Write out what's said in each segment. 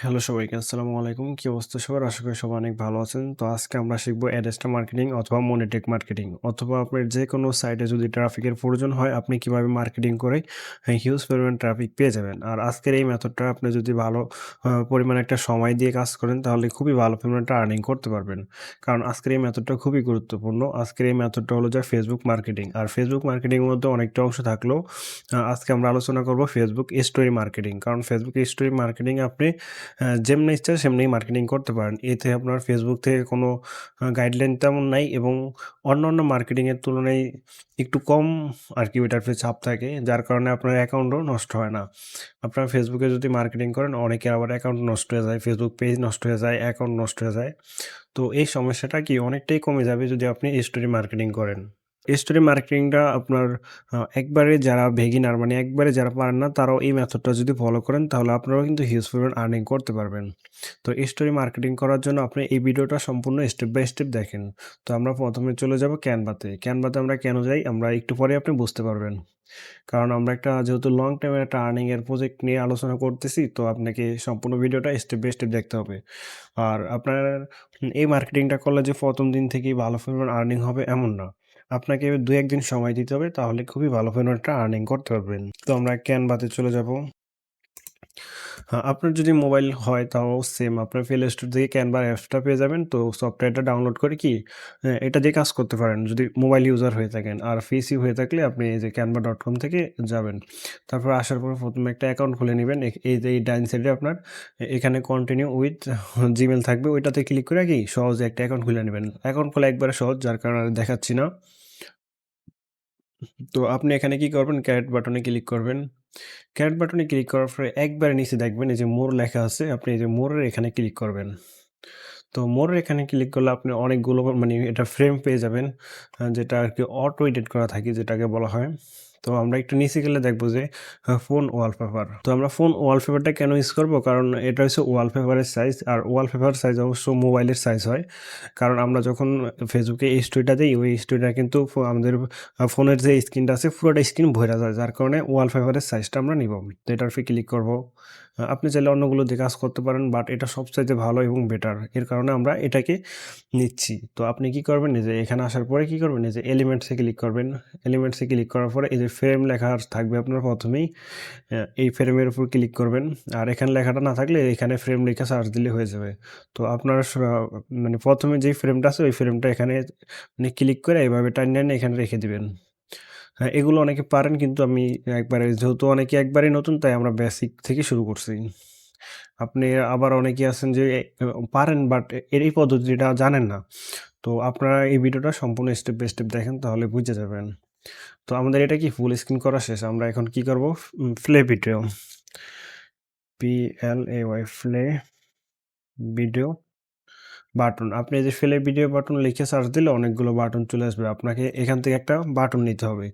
Hello সবাইকে, আসসালামু আলাইকুম। কি অবস্থা সবার? আশা করি সবাই অনেক ভালো আছেন। তো আজকে আমরা শিখব অ্যাডেস্টা মার্কেটিং অথবা মনিটেক মার্কেটিং অথবা আপনার যে কোনো সাইটে যদি ট্রাফিকের প্রয়োজন হয়, আপনি কীভাবে মার্কেটিং করে হিউজ পরিমাণ ট্রাফিক পেয়ে যাবেন। আর আজকের এই মেথডটা আপনি যদি ভালো পরিমাণে একটা সময় দিয়ে কাজ করেন, তাহলে খুবই ভালো পরিমাণে আর্নিং করতে পারবেন। কারণ আজকের এই মেথডটা খুবই গুরুত্বপূর্ণ। আজকের এই মেথডটা হলো যে ফেসবুক মার্কেটিং। আর ফেসবুক মার্কেটিং এর মধ্যে অনেকটা অংশ থাকলেও আজকে আমরা আলোচনা করব ফেসবুক স্টোরি মার্কেটিং। কারণ ফেসবুক স্টোরি মার্কেটিং আপনি যেমনি ইচ্ছা সেমনি মার্কেটিং করতে পারেন। এতে আপনার ফেসবুক থেকে কোনো গাইডলাইন তেমন নাই এবং অন্যান্য মার্কেটিংয়ের তুলনায় একটু কম আর কি ওইটার চাপ থাকে। যার কারণে আপনার অ্যাকাউন্টও নষ্ট হয় না। আপনার ফেসবুকে যদি মার্কেটিং করেন অনেকের আবার অ্যাকাউন্ট নষ্ট হয়ে যায়, ফেসবুক পেজ নষ্ট হয়ে যায়, অ্যাকাউন্ট নষ্ট হয়ে যায়। তো এই সমস্যাটা কি অনেকটাই কমে যাবে যদি আপনি স্টোরি মার্কেটিং করেন। স্টোরি মার্কেটিংটা আপনার একবারে যারা বেগিনার মানে একবারে যারা পারেন না, তারাও এই মেথডটা যদি ফলো করেন, তাহলে আপনারাও কিন্তু হিউজ পরিমাণ আর্নিং করতে পারবেন। তো স্টোরি মার্কেটিং করার জন্য আপনি এই ভিডিওটা সম্পূর্ণ স্টেপ বাই স্টেপ দেখেন। তো আমরা প্রথমে চলে যাব ক্যানভাতে। ক্যানভাতে আমরা কেন যাই আমরা একটু পরে আপনি বুঝতে পারবেন। কারণ আমরা একটা, যেহেতু লং টাইমের একটা আর্নিংয়ের প্রজেক্ট নিয়ে আলোচনা করতেছি, তো আপনাকে সম্পূর্ণ ভিডিওটা স্টেপ বাই স্টেপ দেখতে হবে। আর আপনার এই মার্কেটিংটা করলে যে প্রথম দিন থেকেই ভালো পরিমাণ আর্নিং হবে, এমন না। আপনাকে ২-১ দিন সময় দিতে হবে, তাহলে খুবই ভালো একটা আর্নিং করতে পারবেন। তো আমরা ক্যানভাতে চলে যাব। আ আপনার যদি মোবাইল হয় তাও সেম আপনার প্লে স্টোর থেকে ক্যানভা অ্যাপসটা পেয়ে যাবেন। তো সফটওয়্যারটা ডাউনলোড করে কি এটা দিয়ে কাজ করতে পারেন যদি মোবাইল ইউজার হয়ে থাকেন। আর পিসি হয়ে থাকলে আপনি এই যে ক্যানভা ডট কম থেকে যাবেন। তারপর আসার পর প্রথমে একটা অ্যাকাউন্ট খুলে নিবেন। এই যে, এই ডাইন সাইডে আপনার এখানে কন্টিনিউ উইথ জিমেল থাকবে ওইটাতে ক্লিক করে কি, সহজে একটা অ্যাকাউন্ট খুলে নিবেন। অ্যাকাউন্ট খোলা একবারে সহজ, যার কারণে দেখাচ্ছি না। তো আপনি এখানে কি করবেন ক্যারেট বাটনে ক্লিক করবেন। ক্যারেট বাটনে ক্লিক করার পরে একবারে নিচে দেখবেন, এই যে মোর লেখা আছে, আপনি এই যে মোরের এখানে ক্লিক করবেন। তো মোরের এখানে ক্লিক করলে আপনি অনেকগুলো মানে এটা ফ্রেম পেয়ে যাবেন যেটা আর কি অটো এডিট করা থাকে, যেটাকে বলা হয়। তো আমরা একটু নিচে গেলে দেখব যে ফোন ওয়ালপেপার। তো আমরা ফোন ওয়ালপেপারটা কেন ইউজ করব কারণ এটা হচ্ছে ওয়ালপেপারের সাইজ আর ওয়ালপেপার সাইজ অবশ্য মোবাইলের সাইজ হয়। কারণ আমরা যখন ফেসবুকে স্টোরিটা দিই, ওই স্টোরিটা কিন্তু আমাদের ফোনের যে স্ক্রিনটা আছে, পুরোটা স্ক্রিন ভরে যায়। যার কারণে ওয়ালপেপারের সাইজটা আমরা নিব। তো এটার ফি ক্লিক করব। আপনি চাইলে অন্যগুলো দিয়ে কাজ করতে পারেন বাট এটা সবচাইতে ভালো এবং বেটার। এর কারণে আমরা এটাকে নিচ্ছি। তো আপনি কি করবেন যে এখানে আসার পরে কি করবেন যে এলিমেন্টস ক্লিক করবেন। এলিমেন্টস ক্লিক করার পরে এই যে ফ্রেম লেখা থাকবে আপনার প্রথমেই এই ফ্রেমের উপর ক্লিক করবেন। আর এখানে লেখাটা না থাকলে এখানে ফ্রেম লিখে সার্চ দিলে হয়ে যাবে। তো আপনার মানে প্রথমে যেই ফ্রেমটা আছে, ওই ফ্রেমটা এখানে মানে ক্লিক করে এভাবে টাইনা এখানে রেখে দিবেন। হ্যাঁ, এগুলো অনেকে পারেন কিন্তু আমি একবারে যেহেতু অনেকে একবারেই নতুন তাই আমরা বেসিক থেকে শুরু করছি। আপনি আবার অনেকে আছেন যে পারেন বাট এর এই পদ্ধতিটা জানেন না। তো আপনারা এই ভিডিওটা সম্পূর্ণ স্টেপ বাই স্টেপ দেখেন তাহলে বুঝে যাবেন। তো আমাদের এটা কি ফুল স্ক্রিন করা শেষ। আমরা এখন কি করব? Play video. P L A Y play video button. আপনি এই যে ফেলে ভিডিও বাটন লিখে সার্চ দিলে অনেকগুলো বাটন চলে আসবে। আপনাকে এখান থেকে একটা বাটন নিতে হবে।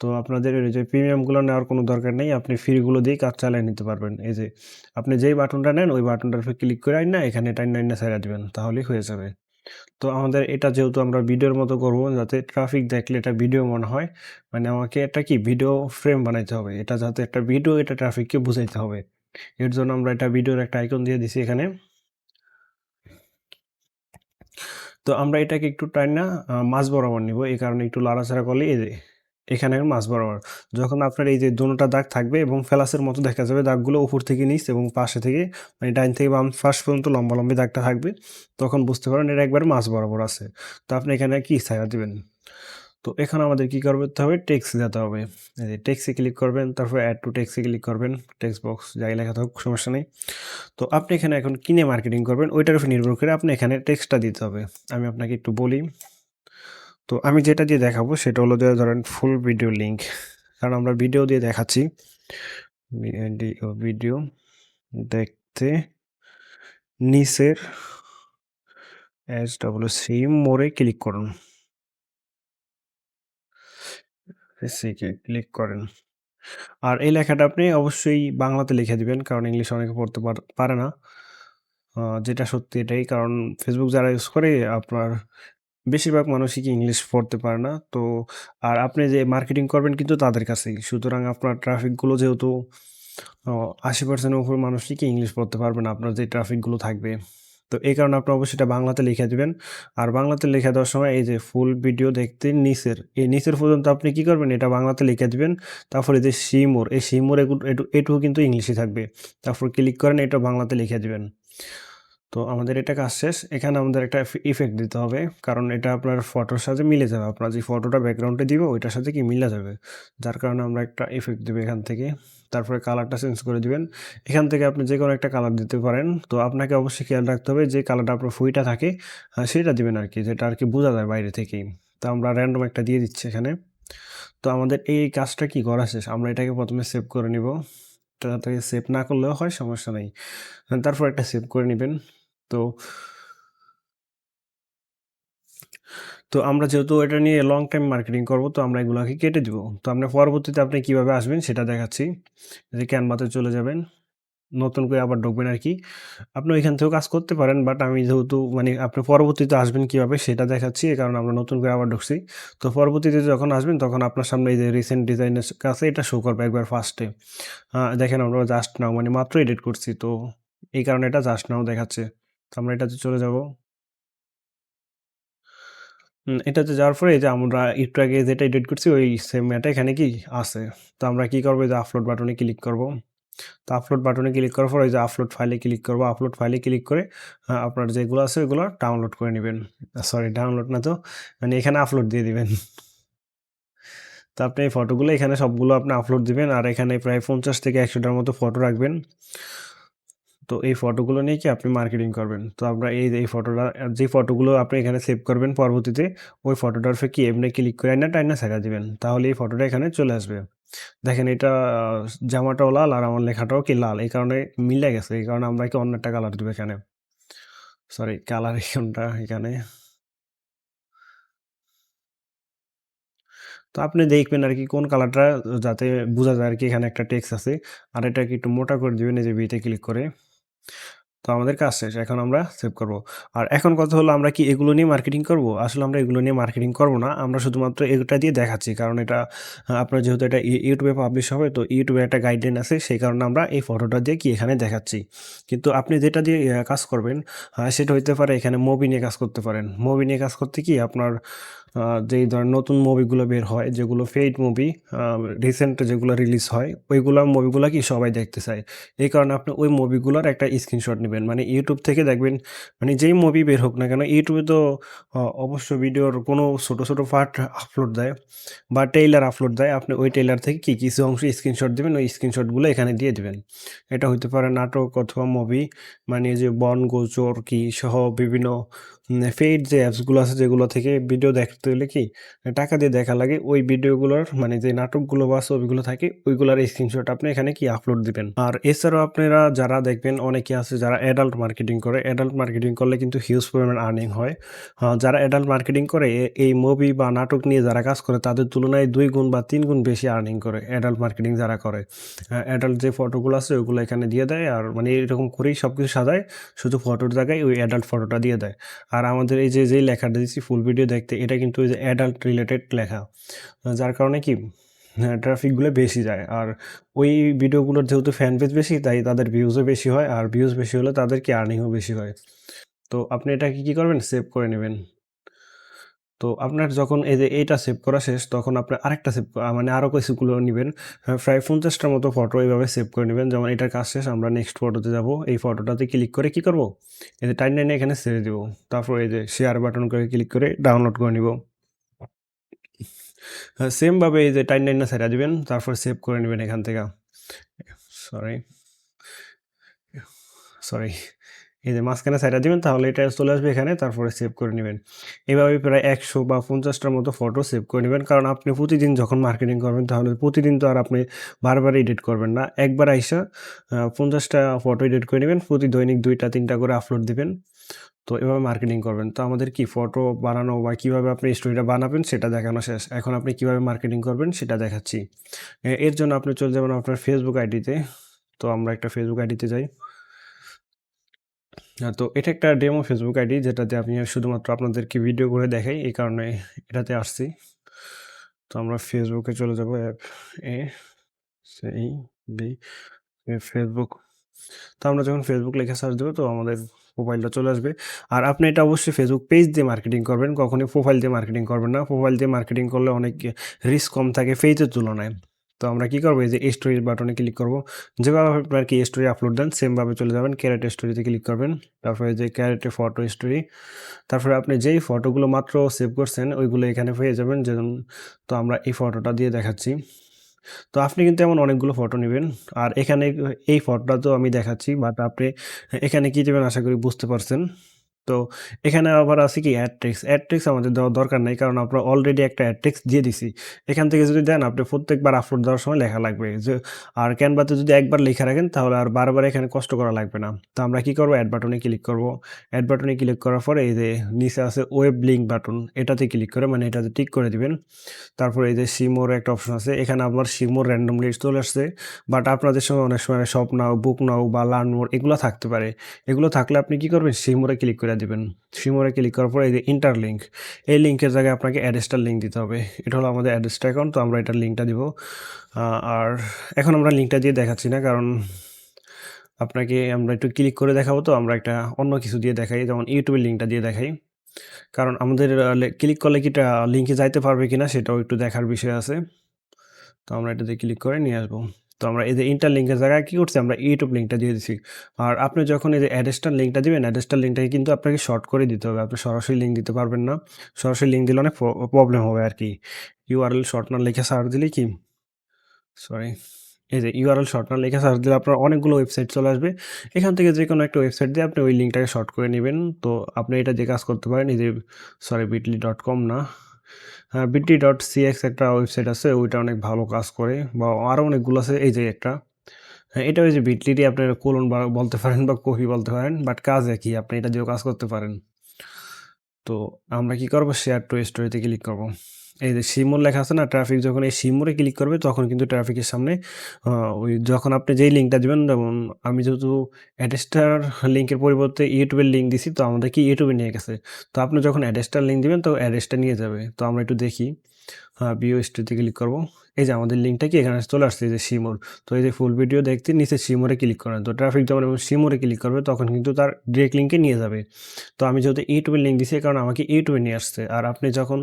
তো আপনাদের এই যে প্রিমিয়ামগুলো নেওয়ার কোনো দরকার নেই। আপনি ফ্রিগুলো দিয়েই কাজ চালিয়ে নিতে পারবেন। এই যে আপনি যেই বাটনটা নেন ওই বাটনটার উপরে ক্লিক করে না এখানে টাইনা, টাইনা ছাইড়া দিবেন। তাহলেই হয়ে যাবে। তো আমাদের এটা যেহেতু আমরা ভিডিওর মতো করব যাতে ট্রাফিক দেখলে এটা ভিডিও মনে হয়। মানে আমাকে একটা কি ভিডিও ফ্রেম বানাইতে হবে। এটা যাতে একটা ভিডিও এটা ট্রাফিককে বুঝাইতে হবে। এর জন্য আমরা এটা ভিডিওর একটা আইকন দিয়ে দিছি এখানে। তো আমরা এটাকে একটু টাইম না মাছ বরাবর নিব। এই কারণে একটু লাড়াছাড়া করলে এই যে এখানে মাছ বরাবর। যখন আপনার এই যে দোনোটা দাগ থাকবে এবং ফেলাসের মতো দেখা যাবে, দাগগুলো উপর থেকে নিচ এবং পাশে থেকে মানে ডাইন থেকে বাম ফার্স্ট পর্যন্ত লম্বা লম্বালম্বি দাগটা থাকবে। তখন বুঝতে পারেন এটা একবার মাছ বরাবর আছে। তো আপনি এখানে কি সাইড দিবেন। তো এখানে আমাদের কি করতে হবে টেক্সট দিতে হবে। যে টেক্সটে ক্লিক করবেন, তারপর এড টু টেক্সট এ ক্লিক করবেন। টেক্সট বক্স যাই লেখা থাকুক, সমস্যা নেই। তো আপনি এখানে এখন কি নিয়ে মার্কেটিং করবেন, ওইটার উপর নির্ভর করে আপনি এখানে টেক্সটটা দিতে হবে। আমি আপনাকে একটু বলি। তো আমি যেটা দিয়ে দেখাবো সেটা হলো যে ধরেন ফুল ভিডিও লিঙ্ক। কারণ আমরা ভিডিও দিয়ে দেখাচ্ছি। ভিডিও দেখতে নিচের এসডব্লিউসি মোড়ে ক্লিক করুন। এসিকে ক্লিক করেন। আর এই লেখাটা আপনি অবশ্যই বাংলাতে লিখে দিবেন। কারণ ইংলিশ অনেকে পড়তে পার না। যেটা সত্যি এটাই। কারণ ফেসবুক যারা ইউজ করে, আপনার বেশিরভাগ মানুষই কি ইংলিশ পড়তে পারে না। তো, আর আপনি যে মার্কেটিং করবেন কিন্তু তাদের কাছেই। সুতরাং আপনার ট্রাফিকগুলো যেহেতু আশি পার্সেন্টের উপর মানুষই কি ইংলিশ পড়তে পারবে না আপনার যে ট্রাফিকগুলো থাকবে। তো এই কারণে আপনি অবশ্যই এটা বাংলাতে লিখে দিবেন। আর বাংলাতে লিখে দেওয়ার সময় এই যে ফুল ভিডিও দেখতে নিচের, এই নিচের পর্যন্ত আপনি কি করবেন এটা বাংলাতে লিখে দিবেন। তারপর এই যে সিমোর এই সিমোর এটুকু কিন্তু ইংলিশে থাকবে। তারপর ক্লিক করেন এটা বাংলাতে লিখে দিবেন। তো আমাদের এটা কাজ শেষ। এখানে আমাদের একটা ইফেক্ট দিতে হবে। কারণ এটা আপনার ফটোর সাথে মিলে যাবে। আপনার যে ফটোটা ব্যাকগ্রাউন্ডে দিবে, ওইটার সাথে কি মিলে যাবে। যার কারণে আমরা একটা ইফেক্ট দিব এখান থেকে। তারপরে কালারটা চেঞ্জ করে দিবেন। এখান থেকে আপনি যে কোনো একটা কালার দিতে পারেন। তো আপনাকে অবশ্যই খেয়াল রাখতে হবে যে কালারটা আপনার ফুইটা থাকে সেটা দিবেন আর কি, যেটা আর কি বোঝা যায় বাইরে থেকেই। তো আমরা র‍্যান্ডম একটা দিয়ে দিচ্ছি এখানে। তো আমাদের এই কাজটা কি করা শেষ। আমরা এটাকে প্রথমে সেভ করে নিব। তাড়াতাড়ি সেভ না করলেও হয়, সমস্যা নেই তারপর একটা সেভ করে নেবেন তো তো আমরা যেহেতু এটা নিয়ে লং টাইম মার্কেটিং করব, তো আমরা এগুলোকে কেটে দেবো তো আমরা পরবর্তীতে আপনি কীভাবে আসবেন সেটা দেখাচ্ছি। যে ক্যানভাতে চলে যাবেন। নতুন করে আবার ঢুকবেন আর কি আপনি ওইখান থেকেও কাজ করতে পারেন। বাট আমি যেহেতু মানে আপনি পরবর্তীতে আসবেন কীভাবে সেটা দেখাচ্ছি। কারণে আমরা নতুন করে আবার ঢুকছি। তো পরবর্তীতে যখন আসবেন, তখন আপনার সামনে এই যে রিসেন্ট ডিজাইনের কাছে এটা শো করবে একবার ফার্স্টে। দেখেন আমরা জাস্ট নাও মানে মাত্র এডিট করছি। তো এই কারণে এটা জাস্ট নাও দেখাচ্ছে। তো আমরা এটাতে চলে যাব। এটাতে যাওয়ার পরে যে আমরা একটু আগে যেটা এডিট করছি, ওই সেম এটা এখানে কি আছে। তো আমরা কি করব যে আপলোড বাটনে ক্লিক করব। তো আপলোড বাটনে ক্লিক করার পর ওই যে আপলোড ফাইলে ক্লিক করব আপলোড ফাইলে ক্লিক করে আপনার যেগুলো আছে ওইগুলো ডাউনলোড করে নেবেন সরি ডাউনলোড না তো মানে এখানে আপলোড দিয়ে দিবেন। তো আপনি এই ফটোগুলো এখানে সবগুলো আপনি আপলোড দিবেন। আর এখানে প্রায় ৫০ থেকে একশোটার মতো ফটো রাখবেন। তো এই ফটোগুলো নিয়ে কি আপনি মার্কেটিং করবেন। তো আমরা এই এই ফটোটা, যে ফটোগুলো আপনি এখানে সেভ করবেন পরবর্তীতে, ওই ফটোটার কি এমনি ক্লিক করে আইনা টাইনা ছাইড়া দিবেন। তাহলে এই ফটোটা এখানে চলে আসবে। দেখেন এটা জামাটাও লাল আর আমার লেখাটাও কি লাল। এই কারণে মিলে গেছে। এই কারণে আমরা কি অন্য একটা কালার দিব এখানে। সরি কালার কোনটা এখানে। তো আপনি দেখবেন আর কি কোন কালারটা যাতে বোঝা যায় আর কি এখানে একটা টেক্সট আছে। আর এটাকে একটু মোটা করে দিবেন, এই যে বিতে ক্লিক করে। তো আমাদের কাজ শেষ। এখন আমরা সেভ করব। আর এখন কথা হলো, আমরা কি এগুলো নিয়ে মার্কেটিং করব? আসলে আমরা এগুলো নিয়ে মার্কেটিং করব না। আমরা শুধুমাত্র এটা দিয়ে দেখাচ্ছি। কারণ এটা, আপনার যেহেতু এটা ই YouTube পাবলিশ হবে, তো ইউটিউবে একটা গাইডলাইন আছে। সেই কারণে আমরা এই ফটোটা দিয়ে কি এখানে দেখাচ্ছি। কিন্তু আপনি যেটা দিয়ে কাজ করবেন সেটা হইতে পারে এখানে মুভি নিয়ে কাজ করতে পারেন। মুভি নিয়ে কাজ করতে কি আপনার যেই ধরেন নতুন মুভিগুলো বের হয়, যেগুলো পেইড মুভি রিসেন্ট যেগুলো রিলিজ হয়, ওইগুলো মুভিগুলা কি সবাই দেখতে চায়। এই কারণে আপনি ওই মুভিগুলোর একটা স্ক্রিনশট নেবেন মানে ইউটিউব থেকে দেখবেন মানে যেই মুভি বের হোক না কেন ইউটিউবে তো অবশ্য ভিডিওর কোনো ছোটো ছোটো পার্ট আপলোড দেয় বা ট্রেইলার আপলোড দেয়। আপনি ওই ট্রেইলার থেকে কি, কিছু অংশ স্ক্রিনশট দিবেন। ওই স্ক্রিনশটগুলো এখানে দিয়ে দেবেন এটা হতে পারে নাটক অথবা মুভি মানে যে বন গোচর কি সহ বিভিন্ন পেইড যে অ্যাপসগুলো আছে যেগুলো থেকে ভিডিও দেখতে হলে কি, টাকা দিয়ে দেখা লাগে। ওই ভিডিওগুলোর মানে যে নাটকগুলো বা ছবিগুলো থাকে, ওইগুলোর স্ক্রিনশট আপনি এখানে কি আপলোড দিবেন। আর এছাড়াও আপনারা যারা দেখবেন, অনেকে আছে যারা অ্যাডাল্ট মার্কেটিং করে। অ্যাডাল্ট মার্কেটিং করলে কিন্তু হিউজ পরিমাণ আর্নিং হয়। যারা অ্যাডাল্ট মার্কেটিং করে এই মুভি বা নাটক নিয়ে যারা কাজ করে, তাদের তুলনায় দুই গুণ বা ৩ গুণ বেশি আর্নিং করে অ্যাডাল্ট মার্কেটিং যারা করে। অ্যাডাল্ট যে ফটোগুলো আছে, ওগুলো এখানে দিয়ে দেয়, আর মানে এরকম করেই সব কিছু সাজায়। শুধু ফটোর জায়গায় ওই অ্যাডাল্ট ফটোটা দিয়ে দেয়। আর আমাদের এই যে যেই লেখাটা দিচ্ছি ফুল ভিডিও দেখতে এটা কিন্তু ওই যে অ্যাডাল্ট রিলেটেড লেখা। যার কারণে কি হ্যাঁ, ট্রাফিকগুলো বেশি যায়। আর ওই ভিডিওগুলোর যেহেতু ফ্যান পেজ বেশি তাই তাদের ভিউজও বেশি হয়। আর ভিউজ বেশি হলে তাদের কি আর্নিংও বেশি হয়। তো আপনি এটাকে কী করবেন সেভ করে নিবেন। তো আপনার যখন এই যে এইটা সেভ করা শেষ, তখন আপনি আরেকটা সেভ মানে আরও কিছুগুলো নিবেন। আ প্রায় পঞ্চাশটার মতো ফটো এইভাবে সেভ করে নিবেন। যেমন এটার কাজ শেষ, আমরা নেক্সট ফটোতে যাব। এই ফটোটাতে ক্লিক করে কি করব? এই যে টাইমলাইনে এখানে ছেড়ে দিব। তারপর এই যে শেয়ার বাটন করে ক্লিক করে ডাউনলোড করে নিব। আ সেম ভাবে এই যে টাইমলাইনটা ছাইড়া দিবেন। তারপর সেভ করে নেবেন এখান থেকে। সরি। সরি। এই যে মাঝখানে ছাইড়া দিবেন, তাহলে এটা চলে আসবে এখানে, তারপরে সেভ করে নেবেন এভাবে প্রায় ১০০ বা পঞ্চাশটার মতো ফটো সেভ করে নেবেন, কারণ আপনি প্রতিদিন যখন মার্কেটিং করবেন, তাহলে প্রতিদিন তো আর আপনি বারবার এডিট করবেন না। একবার আইসা পঞ্চাশটা ফটো এডিট করে নেবেন প্রতি দৈনিক ২ টা ৩ টা করে আপলোড দিবেন। তো এভাবে মার্কেটিং করবেন। তো আমাদের কি ফটো বানানো বা কীভাবে আপনি স্টোরিটা বানাবেন, সেটা দেখানো শেষ। এখন আপনি কীভাবে মার্কেটিং করবেন, সেটা দেখাচ্ছি। এর জন্য আপনি চলে যাবেন আপনার Facebook আইডিতে। তো আমরা একটা ফেসবুক আইডিতে যাই। আ তো এটা একটা ডেমো ফেসবুক আইডি যেটাতে আমি শুধুমাত্র আপনাদেরকে ভিডিও করে দেখাই। এই কারণে এটাতে আসছি। তো আমরা ফেসবুকে চলে যাব অ্যাপ এ, সি বি ফেসবুক তো আমরা যখন ফেসবুক লিখে সার্চ দেবো, তো আমাদের প্রোফাইলটা চলে আসবে আর আপনি এটা অবশ্যই ফেসবুক পেজ দিয়ে মার্কেটিং করবেন, কখনোই প্রোফাইল দিয়ে মার্কেটিং করবেন না প্রোফাইল দিয়ে মার্কেটিং করলে অনেক রিস্ক কম থাকে পেজের তুলনায় তো আমরা কী করব? এই যে স্টোরি বাটনে ক্লিক করব। যেভাবে আপনার কি স্টোরি আপলোড দেন সেমভাবে চলে যাবেন। ক্যারেট স্টোরিতে ক্লিক করবেন। তারপরে যে ক্যারেটে ফটো স্টোরি তারপরে আপনি যেই ফটোগুলো মাত্র সেভ করছেন, ওইগুলো এখানে পেয়ে যাবেন। যেমন, তো আমরা এই ফটোটা দিয়ে দেখাচ্ছি। তো আপনি কিন্তু এমন অনেকগুলো ফটো নেবেন। আর এখানে এই ফটোটা তো আমি দেখাচ্ছি বাট আপনি এখানে কী দেবেন আশা করি বুঝতে পারছেন। তো এখানে আবার আছে কি অ্যাড টেক্স আমাদের দেওয়ার দরকার নেই, কারণ আমরা অলরেডি একটা অ্যাড টেক্স দিয়ে দিছি। এখান থেকে যদি দেন, আপনি প্রত্যেকবার আপলোড দেওয়ার সময় লেখা লাগবে। যে, আর ক্যানভাতে যদি একবার লেখা রাখেন, তাহলে আর বারবার এখানে কষ্ট করা লাগবে না। তো আমরা কি করব? অ্যাড বাটনে ক্লিক করব। অ্যাড বাটনে ক্লিক করার পরে এই যে নিচে আছে ওয়েব লিঙ্ক বাটন এটাতে ক্লিক করে মানে এটাতে টিক করে দিবেন। তারপরে এই যে সিমোর একটা অপশন আছে, এখানে আপনার সিমোর র্যান্ডমলি চলে আসছে। বাট আপনাদের সময় অনেক সময় শপ নাও বুক নাও বা লার্ন মোর এগুলো থাকতে পারে। এগুলো থাকলে আপনি কি করবেন? সিমোরে ক্লিক করে দিবেন। সিমোরে ক্লিক করার পরে এই যে ইন্টার লিঙ্ক এই লিঙ্কের জায়গায় আপনাকে অ্যাড্রেসটার লিঙ্ক দিতে হবে। এটা হলো আমাদের অ্যাড্রেসটা অ্যাকাউন্ট তো আমরা এটার লিঙ্কটা দিব। আর এখন আমরা লিঙ্কটা দিয়ে দেখাচ্ছি না, কারণ আপনাকে আমরা একটু ক্লিক করে দেখাবো তো, আমরা একটা অন্য কিছু দিয়ে দেখাই, যেমন ইউটিউবের লিঙ্কটা দিয়ে দেখাই। কারণ আমাদের ক্লিক করলে কি লিঙ্কে যাইতে পারবে কিনা সেটাও একটু দেখার বিষয় আছে। তো আমরা এটাতে ক্লিক করে নিয়ে আসব। তো আমরা এই যে ইন্টার লিঙ্কের জায়গায় কী করছি? আমরা ইউটিউব লিঙ্কটা দিয়ে দিচ্ছি আর আপনি যখন এই যে অ্যাড্রেসটার লিঙ্কটা দিবেন অ্যাড্রেসটার লিঙ্কটাকে কিন্তু আপনাকে শর্ট করে দিতে হবে। আপনি সরাসরি লিঙ্ক দিতে পারবেন না। সরাসরি লিঙ্ক দিলে অনেক প্রবলেম হবে আর কি। ইউআরএল শর্ট না লিখে সার্চ দিলে কি? সরি এই যে ইউআরএল শর্ট না লিখে সার্চ দিলে আপনার অনেকগুলো ওয়েবসাইট চলে আসবে। এখান থেকে যে কোনো একটা ওয়েবসাইট দিয়ে আপনি ওই লিঙ্কটাকে শর্ট করে নেবেন। তো আপনি এটা দিয়ে কাজ করতে পারেন, এই যে সরি বিটলি ডট কম না। বিটি ডট সিএক্স একটা ওয়েবসাইট আছে, ওইটা অনেক ভালো কাজ করে, বা আরও অনেকগুলো আছে, এই যে একটা। হ্যাঁ এটা ওই যে বিটলিটি আপনারা কোলন বলতে পারেন বা কফি বলতে পারেন বাট কাজ একই, আপনি এটা দিয়েও কাজ করতে পারেন। তো আমরা কি করব? শেয়ার টু স্টোরিতে ক্লিক করব। এই যে সিমোর লেখা আছে না ট্রাফিক যখন এই সিমোরে ক্লিক করবে, তখন কিন্তু ট্রাফিকের সামনে ওই যখন আপনি যেই লিঙ্কটা দেবেন, যেমন আমি যেহেতু অ্যাডেস্টার লিঙ্কের পরিবর্তে ইউটিউবের লিঙ্ক দিছি, তো আমাদের কি ইউটিউবে নিয়ে গেছে? তো আপনি যখন অ্যাডেস্টার লিঙ্ক দিবেন, তো অ্যাড্রেসটা নিয়ে যাবে। তো আমরা একটু দেখি। বিও স্টোরিতে ক্লিক করব। এই যে আমাদের লিঙ্কটা কি? এখানে চলে আসছে যে সিমোর তো এই যে ফুল ভিডিও দেখতে নিচে সিমোরে ক্লিক করেন। তো ট্রাফিক যখন এবং সিমোরে ক্লিক করবে, তখন কিন্তু তার ডিরেক্ট লিঙ্কে নিয়ে যাবে। তো আমি যেহেতু ইউটিউবের লিঙ্ক দিছি কারণ আমাকে ইউটিউবে নিয়ে আসছে। আর আপনি যখন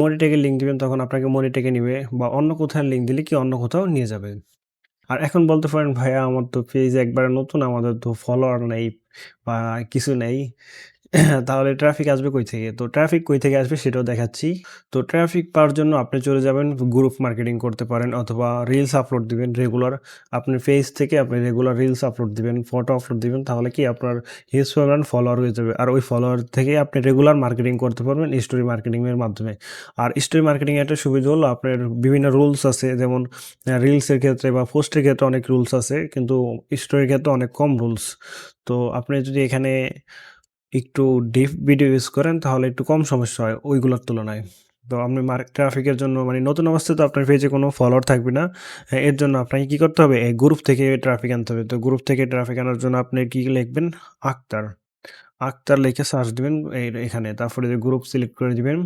মনিটেকের লিঙ্ক দিবেন, তখন আপনাকে মনিটেকে নিবে, বা অন্য কোথাও লিঙ্ক দিলে কি অন্য কোথাও নিয়ে যাবে। আর এখন বলতে পারেন, ভাইয়া, আমার তো পেজ একবারে নতুন, আমাদের তো ফলোয়ার নেই, বা কিছু নেই। তাহলে ট্রাফিক আসবে কই থেকে? তো ট্রাফিক কই থেকে আসবে সেটাও দেখাচ্ছি। তো ট্রাফিক পাওয়ার জন্য আপনি চলে যাবেন গ্রুপ মার্কেটিং করতে পারেন অথবা রিলস আপলোড দিবেন রেগুলার আপনি পেজ থেকে আপনি রেগুলার রিলস আপলোড দিবেন ফটো আপলোড দিবেন, তাহলে কি আপনার হিউজ পরিমাণ ফলোয়ার হয়ে যাবে। আর ওই ফলোয়ার থেকে আপনি রেগুলার মার্কেটিং করতে পারবেন স্টোরি মার্কেটিংয়ের মাধ্যমে। আর স্টোরি মার্কেটিং একটা সুবিধা হলো আপনার বিভিন্ন রুলস আছে, যেমন রিলসের ক্ষেত্রে বা পোস্টের ক্ষেত্রে অনেক রুলস আছে, কিন্তু স্টোরির ক্ষেত্রে অনেক কম রুলস তো আপনি যদি এখানে একটু ডিপ ভিডিও ইউজ করেন, তাহলে একটু কম সমস্যা হয় ওইগুলোর তুলনায়। তো আপনি ট্রাফিকের জন্য মানে নতুন অবস্থায় তো আপনার পেজে কোনো ফলোয়ার থাকবে না। এর জন্য আপনাকে কী করতে হবে? এই গ্রুপ থেকে ট্রাফিক আনতে হবে। তো গ্রুপ থেকে ট্রাফিক আনার জন্য আপনি কী লিখবেন? আক্তার আক্তার লিখে সার্চ দেবেন এখানে। তারপরে যে গ্রুপ সিলেক্ট করে দিবেন।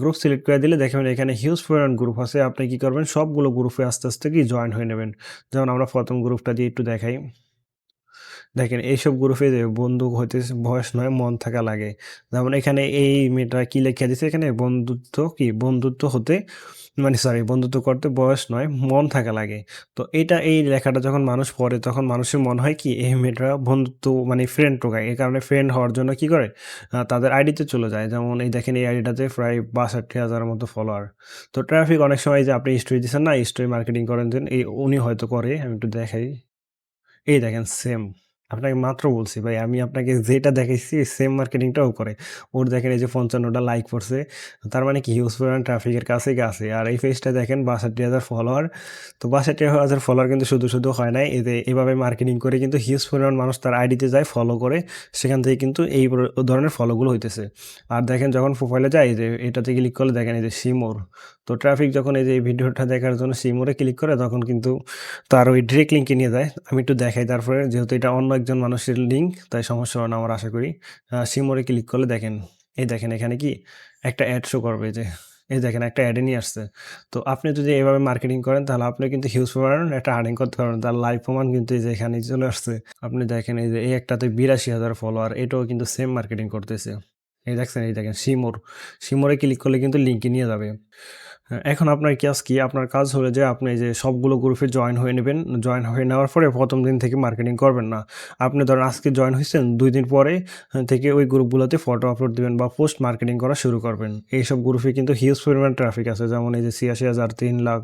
গ্রুপ সিলেক্ট করে দিলে দেখবেন এখানে হিউজ পরিমাণ গ্রুপ আছে। আপনি কী করবেন? সবগুলো গ্রুপে আস্তে আস্তে কি জয়েন হয়ে নেবেন। যেমন আমরা প্রথম গ্রুপটা দিয়ে একটু দেখাই। দেখেন, এইসব গ্রুপে যে বন্ধু হইতে বয়স নয়, মন থাকা লাগে। যেমন এখানে এই মেয়েটা কি লেখা দিছে এখানে? বন্ধুত্ব কি? বন্ধুত্ব হতে মানে সরি বন্ধুত্ব করতে বয়স নয়, মন থাকা লাগে। তো এটা এই লেখাটা যখন মানুষ পড়ে, তখন মানুষের মনে হয় কি, এই মেয়েটা বন্ধুত্ব মানে ফ্রেন্ড টোকায় এই কারণে ফ্রেন্ড হওয়ার জন্য কি করে? তাদের আইডিতে চলে যায়। যেমন এই দেখেন, এই আইডিটাতে প্রায় বাষট্টি হাজারের মতো ফলোয়ার তো ট্রাফিক অনেক সময় যে আপনি স্টোরি দিচ্ছেন না স্টোরি মার্কেটিং করেন এই উনি হয়তো করে, আমি একটু দেখাই। এই দেখেন সেম আপনাকে মাত্র বলছি ভাই, আমি আপনাকে যেটা দেখাইছি সেম মার্কেটিংটাও করে। ওর দেখেন এই যে পঞ্চান্নটা লাইক করছে, তার মানে কি হিউজ পরিমাণ ট্রাফিকের কাছে। গেছে আর এই পেজটা দেখেন বাষট্টি হাজার ফলোয়ার তো বাষট্টি হাজার ফলোয়ার কিন্তু শুধু শুধু হয় নাই, এতে এভাবে মার্কেটিং করে কিন্তু হিউজ পরিমাণ মানুষ তার আইডিতে যায় ফলো করে, সেখান থেকে কিন্তু এই ধরনের ফলোগুলো হইতেছে। আর দেখেন যখন প্রোফাইলে যায় যে এটাতে ক্লিক করলে দেখেন এই যে সিমোর তো ট্রাফিক যখন এই যে ভিডিওটা দেখার জন্য সিমোরে ক্লিক করে, তখন কিন্তু তার ওই ডিরেক্ট লিঙ্কে নিয়ে যায়। আমি একটু দেখাই তারপরে, যেহেতু এটা অন্য একজন মানুষের লিঙ্ক তাই সমস্যা না আমার আশা করি সিমোরে ক্লিক করলে দেখেন এই দেখেন এখানে কি একটা অ্যাড শো করবে যে এই দেখেন একটা অ্যাডে নিয়ে আসছে। তো আপনি যদি এভাবে মার্কেটিং করেন তাহলে আপনি কিন্তু হিউজ পরিমাণ একটা আর্নিং করতে পারবেন। তার লাইভ প্রমাণ কিন্তু এই যে এখানে চলে আসছে। আপনি দেখেন এই যে এই একটাতে ৮২,০০০ ফলোয়ার এটাও কিন্তু সেম মার্কেটিং করতেছে। এই দেখছেন এই দেখেন শিমুর। শিমুরে ক্লিক করলে কিন্তু লিঙ্কে নিয়ে যাবে। হ্যাঁ, এখন আপনার কাজ কি? আপনার কাজ হলো যে আপনি যে সবগুলো গ্রুপে জয়েন হয়ে নিবেন। জয়েন হয়ে নেওয়ার পরে প্রথম দিন থেকে মার্কেটিং করবেন না। আপনি ধরেন আজকে জয়েন হয়েছেন দুই দিন পরে থেকে ওই গ্রুপগুলোতে ফটো আপলোড দিবেন বা পোস্ট মার্কেটিং করা শুরু করবেন। এইসব গ্রুপে কিন্তু হিউজ পরিমাণ ট্রাফিক আছে। যেমন এই যে ৮৬,০০০, ৩ লাখ,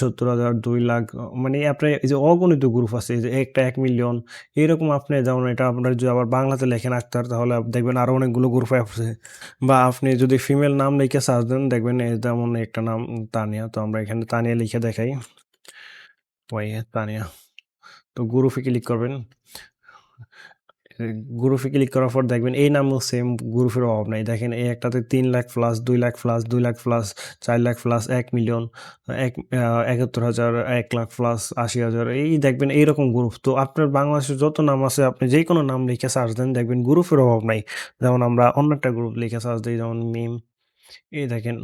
সত্তর হাজার দুই লাখ মানে আপনার এই যে অগণিত গ্রুপ আছে। এই যে একটা এক মিলিয়ন এরকম আপনি যেমন এটা আপনার যদি আবার বাংলাতে লেখেন আক্তার তাহলে দেখবেন আরও অনেকগুলো গ্রুপ আছে। বা আপনি যদি ফিমেল নাম লিখে সার্চ দেন দেখবেন যেমন একটা নাম তানিয়া। তো আমরা এখানে তানিয়া লিখে দেখাই। ওয়াই তানিয়া। তো গ্রুপে ক্লিক করবেন। গ্রুপে ক্লিক করার পর দেখবেন এই নামেও সেম গ্রুপের অভাব নাই। দেখেন এই একটাতে ৩ lakh plus, ২ lakh plus, ২ lakh plus, ৪ lakh plus, ১ million, এক আ ৭১,০০০, ১ লাখ প্লাস, ৮০,০০০ এই দেখবেন এইরকম গ্রুপ। তো আপনার বাংলাদেশে যত নাম আছে আপনি যেকোনো নাম লিখে সার্চ দেন দেখবেন গ্রুপের অভাব নাই। যেমন আমরা অন্য একটা গ্রুপ লিখে সার্চ দেই যেমন মিম। এই দেখেন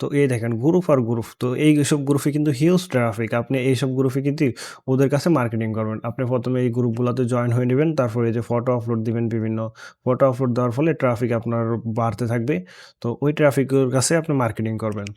তো এই দেখেন গ্রুপ আর গ্রুপ। তো এই সব গ্রুপে কিন্তু হিউজ ট্রাফিক। আপনি এইসব গ্রুপে কিন্তু ওদের কাছে মার্কেটিং করবেন। আপনি প্রথমে এই গ্রুপগুলোতে জয়েন হয়ে নেবেন, তারপরে এই যে ফটো আপলোড দিবেন বিভিন্ন। ফটো আপলোড দেওয়ার ফলে ট্রাফিক আপনার বাড়তে থাকবে। তো ওই ট্রাফিকের কাছে আপনি মার্কেটিং করবেন।